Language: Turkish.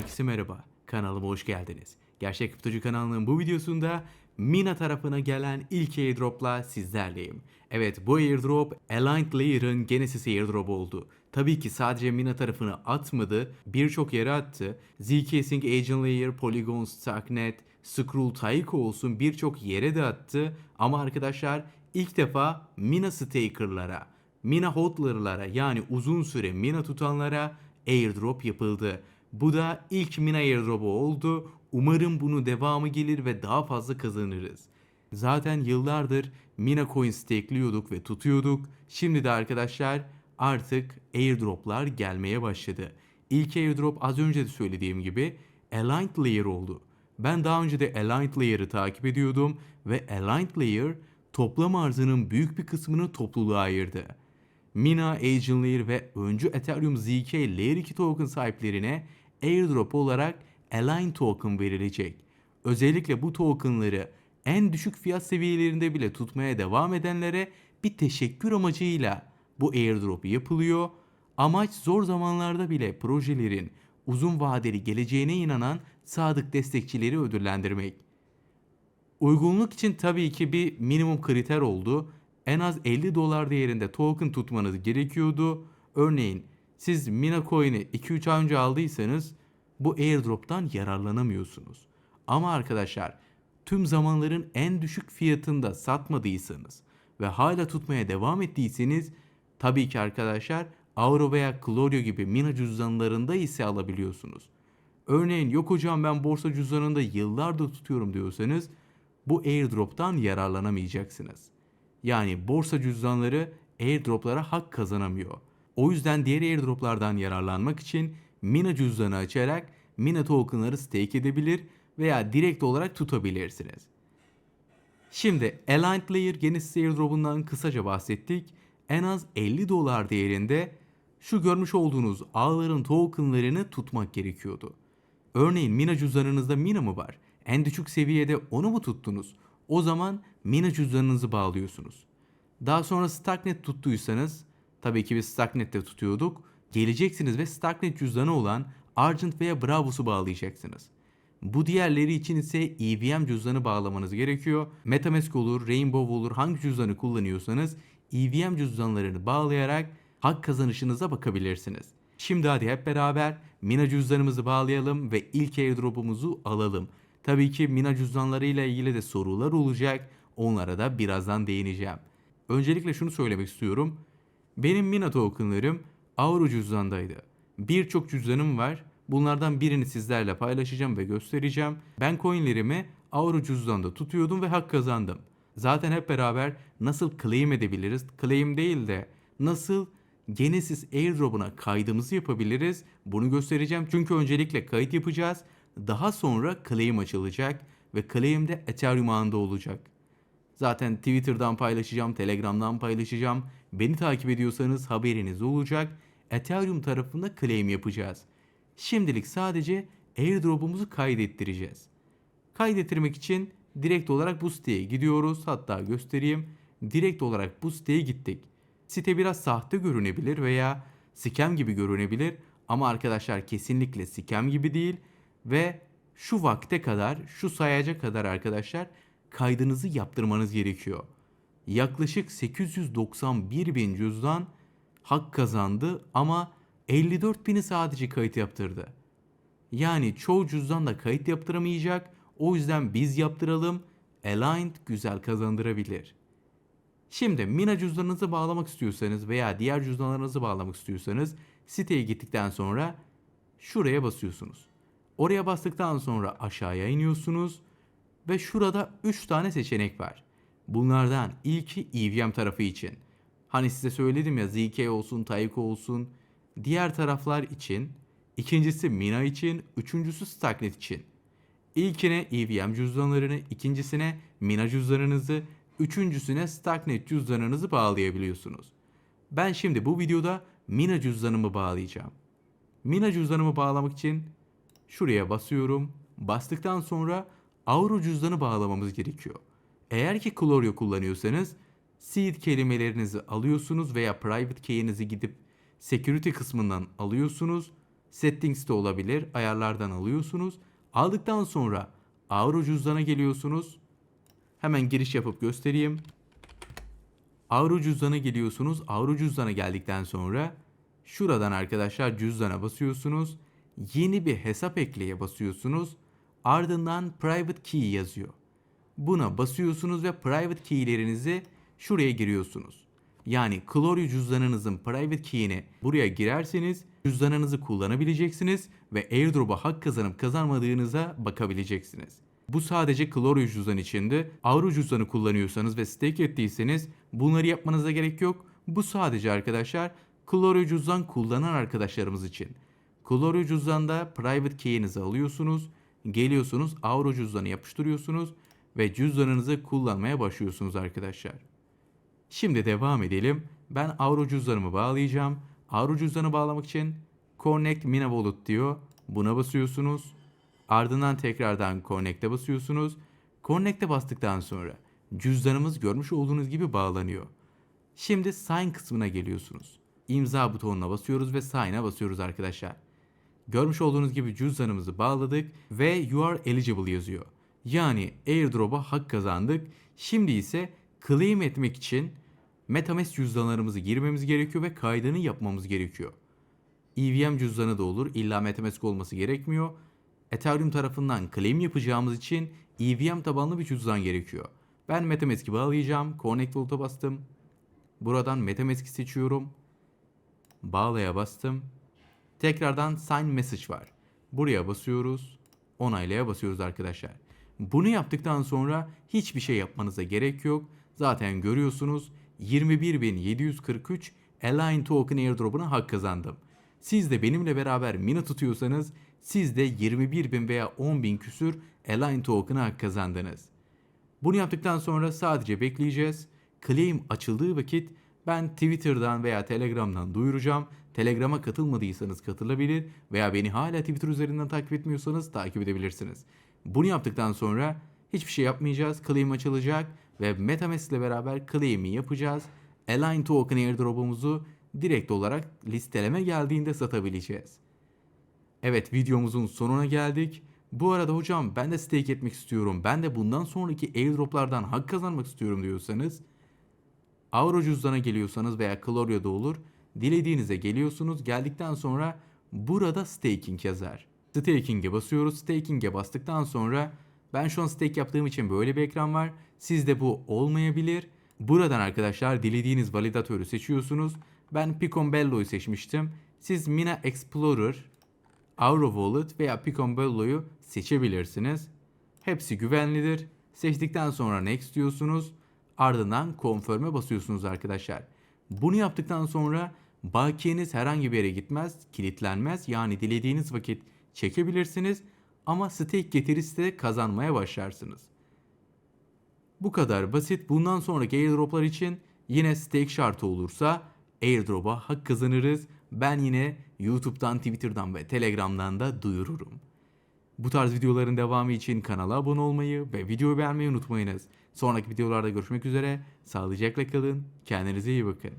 Herkese merhaba. Kanalıma hoş geldiniz. Gerçek Kriptocu kanalının bu videosunda Mina tarafına gelen ilk airdropla sizlerleyim. Evet bu airdrop Aligned Layer'ın Genesis airdrop oldu. Tabii ki sadece Mina tarafını atmadı, birçok yere attı. Zk'sing, Agent Layer, Polygon, Starknet, Skrull, Taiko olsun birçok yere de attı. Ama arkadaşlar ilk defa Mina Staker'lara, Mina Hodler'lara yani uzun süre Mina tutanlara airdrop yapıldı. Bu da ilk Mina airdrop'u oldu. Umarım bunun devamı gelir ve daha fazla kazanırız. Zaten yıllardır Mina coin stakeliyorduk ve tutuyorduk. Şimdi de arkadaşlar artık airdroplar gelmeye başladı. İlk airdrop az önce de söylediğim gibi Aligned Layer oldu. Ben daha önce de Aligned Layer'ı takip ediyordum ve Aligned Layer toplam arzının büyük bir kısmını topluluğa ayırdı. Mina, Agent Layer ve öncü Ethereum ZK Layer 2 token sahiplerine airdrop olarak Align token verilecek. Özellikle bu tokenları en düşük fiyat seviyelerinde bile tutmaya devam edenlere bir teşekkür amacıyla bu airdrop yapılıyor. Amaç zor zamanlarda bile projelerin uzun vadeli geleceğine inanan sadık destekçileri ödüllendirmek. Uygunluk için tabii ki bir minimum kriter oldu. En az 50 dolar değerinde token tutmanız gerekiyordu. Örneğin siz Mina Coin'i 2-3 ay önce aldıysanız bu airdrop'tan yararlanamıyorsunuz. Ama arkadaşlar tüm zamanların en düşük fiyatında satmadıysanız ve hala tutmaya devam ettiyseniz tabii ki arkadaşlar Auro veya Clorio gibi Mina cüzdanlarında ise alabiliyorsunuz. Örneğin yok hocam ben borsa cüzdanında yıllardır tutuyorum diyorsanız bu airdrop'tan yararlanamayacaksınız. Yani borsa cüzdanları airdrop'lara hak kazanamıyor. O yüzden diğer airdrop'lardan yararlanmak için Mina cüzdanı açarak Mina tokenları stake edebilir veya direkt olarak tutabilirsiniz. Şimdi Aligned Layer Genesis airdrop'undan kısaca bahsettik. En az 50 dolar değerinde şu görmüş olduğunuz ağların tokenlarını tutmak gerekiyordu. Örneğin Mina cüzdanınızda Mina mı var? En düşük seviyede onu mu tuttunuz? O zaman Mina cüzdanınızı bağlıyorsunuz. Daha sonra Starknet tuttuysanız, tabii ki biz Starknet'te tutuyorduk. Geleceksiniz ve Starknet cüzdanı olan Argent veya Bravos'u bağlayacaksınız. Bu diğerleri için ise EVM cüzdanı bağlamanız gerekiyor. Metamask olur, Rainbow olur hangi cüzdanı kullanıyorsanız EVM cüzdanlarını bağlayarak hak kazanışınıza bakabilirsiniz. Şimdi hadi hep beraber Mina cüzdanımızı bağlayalım ve ilk airdrop'umuzu alalım. Tabii ki Mina cüzdanlarıyla ilgili de sorular olacak. Onlara da birazdan değineceğim. Öncelikle şunu söylemek istiyorum. Benim Mina tokenlarım Auro cüzdandaydı. Birçok cüzdanım var. Bunlardan birini sizlerle paylaşacağım ve göstereceğim. Ben coinlerimi Auro cüzdanda tutuyordum ve hak kazandım. Zaten hep beraber nasıl claim edebiliriz? Claim değil de nasıl Genesis airdrop'una kaydımızı yapabiliriz? Bunu göstereceğim. Çünkü öncelikle kayıt yapacağız. Daha sonra claim açılacak ve claim de Ethereum ağında olacak. Zaten Twitter'dan paylaşacağım, Telegram'dan paylaşacağım. Beni takip ediyorsanız haberiniz olacak. Ethereum tarafında claim yapacağız. Şimdilik sadece airdrop'umuzu kaydettireceğiz. Kaydettirmek için direkt olarak bu siteye gidiyoruz. Hatta göstereyim. Direkt olarak bu siteye gittik. Site biraz sahte görünebilir veya scam gibi görünebilir ama arkadaşlar kesinlikle scam gibi değil ve şu vakte kadar, şu sayaca kadar arkadaşlar kaydınızı yaptırmanız gerekiyor. Yaklaşık 891 bin cüzdan hak kazandı ama 54 bini sadece kayıt yaptırdı. Yani çoğu cüzdan da kayıt yaptıramayacak. O yüzden biz yaptıralım. Aligned güzel kazandırabilir. Şimdi Mina cüzdanınızı bağlamak istiyorsanız veya diğer cüzdanlarınızı bağlamak istiyorsanız siteye gittikten sonra şuraya basıyorsunuz. Oraya bastıktan sonra aşağıya iniyorsunuz ve şurada 3 tane seçenek var. Bunlardan ilki EVM tarafı için. Hani size söyledim ya ZK olsun, Taiko olsun. Diğer taraflar için. ikincisi Mina için, üçüncüsü Starknet için. İlkine EVM cüzdanlarını, ikincisine Mina cüzdanınızı, üçüncüsüne Starknet cüzdanınızı bağlayabiliyorsunuz. Ben şimdi bu videoda Mina cüzdanımı bağlayacağım. Mina cüzdanımı bağlamak için şuraya basıyorum. Bastıktan sonra Auro cüzdanı bağlamamız gerekiyor. Eğer ki Clorio kullanıyorsanız seed kelimelerinizi alıyorsunuz veya private key'inizi gidip security kısmından alıyorsunuz Settings'te olabilir. Ayarlardan alıyorsunuz. Aldıktan sonra Avro cüzdana geliyorsunuz. Hemen giriş yapıp göstereyim. Avro cüzdana geliyorsunuz. Avro cüzdana geldikten sonra şuradan arkadaşlar cüzdana basıyorsunuz. Yeni bir hesap ekleye basıyorsunuz. Ardından private key yazıyor. Buna basıyorsunuz ve private key'lerinizi şuraya giriyorsunuz. Yani Clorio cüzdanınızın private key'ini buraya girerseniz cüzdanınızı kullanabileceksiniz ve airdrop'a hak kazanıp kazanmadığınıza bakabileceksiniz. Bu sadece Clorio cüzdan içinde. Avro cüzdanı kullanıyorsanız ve stake ettiyseniz bunları yapmanıza gerek yok. Bu sadece arkadaşlar Clorio cüzdan kullanan arkadaşlarımız için. Clorio cüzdanda private key'inizi alıyorsunuz. Geliyorsunuz Avro cüzdanı yapıştırıyorsunuz ve cüzdanınızı kullanmaya başlıyorsunuz arkadaşlar. Şimdi devam edelim. Ben Avro cüzdanımı bağlayacağım. Avro cüzdanı bağlamak için Connect Mina Wallet diyor. Buna basıyorsunuz. Ardından tekrardan Connect'e basıyorsunuz. Connect'e bastıktan sonra cüzdanımız görmüş olduğunuz gibi bağlanıyor. Şimdi Sign kısmına geliyorsunuz. İmza butonuna basıyoruz ve Sign'a basıyoruz arkadaşlar. Görmüş olduğunuz gibi cüzdanımızı bağladık ve you are eligible yazıyor. Yani airdrop'a hak kazandık. Şimdi ise claim etmek için MetaMask cüzdanlarımızı girmemiz gerekiyor ve kaydını yapmamız gerekiyor. EVM cüzdanı da olur. İlla MetaMask olması gerekmiyor. Ethereum tarafından claim yapacağımız için EVM tabanlı bir cüzdan gerekiyor. Ben MetaMask'i bağlayacağım. Connect Wallet'a bastım. Buradan MetaMask'i seçiyorum. Bağlaya bastım. Tekrardan sign message var. Buraya basıyoruz. Onaylaya basıyoruz arkadaşlar. Bunu yaptıktan sonra hiçbir şey yapmanıza gerek yok. Zaten görüyorsunuz 21.743 Align Token airdrop'una hak kazandım. Siz de benimle beraber mina tutuyorsanız siz de 21.000 veya 10.000 küsür Align Token'a hak kazandınız. Bunu yaptıktan sonra sadece bekleyeceğiz. Claim açıldığı vakit ben Twitter'dan veya Telegram'dan duyuracağım. Telegram'a katılmadıysanız katılabilir veya beni hala Twitter üzerinden takip etmiyorsanız takip edebilirsiniz. Bunu yaptıktan sonra hiçbir şey yapmayacağız. Claim açılacak ve MetaMask ile beraber claim'i yapacağız. Align Token airdrop'umuzu direkt olarak listeleme geldiğinde satabileceğiz. Evet videomuzun sonuna geldik. Bu arada hocam ben de stake etmek istiyorum. Ben de bundan sonraki airdroplardan hak kazanmak istiyorum diyorsanız Avro cüzdana geliyorsanız veya Clorio'da olur. Dilediğinize geliyorsunuz. Geldikten sonra burada staking yazar. Staking'e basıyoruz. Staking'e bastıktan sonra ben şu an stake yaptığım için böyle bir ekran var. Sizde bu olmayabilir. Buradan arkadaşlar dilediğiniz validatörü seçiyorsunuz. Ben Picobello'yu seçmiştim. Siz Mina Explorer, Auro Wallet veya Picobello'yu seçebilirsiniz. Hepsi güvenlidir. Seçtikten sonra next diyorsunuz. Ardından confirm'e basıyorsunuz arkadaşlar. Bunu yaptıktan sonra bakiyeniz herhangi bir yere gitmez, kilitlenmez. Yani dilediğiniz vakit çekebilirsiniz ama stake getirisi de kazanmaya başlarsınız. Bu kadar basit. Bundan sonraki airdroplar için yine stake şartı olursa airdrop'a hak kazanırız. Ben yine YouTube'dan, Twitter'dan ve Telegram'dan da duyururum. Bu tarz videoların devamı için kanala abone olmayı ve videoyu beğenmeyi unutmayınız. Sonraki videolarda görüşmek üzere. Sağlıcakla kalın. Kendinize iyi bakın.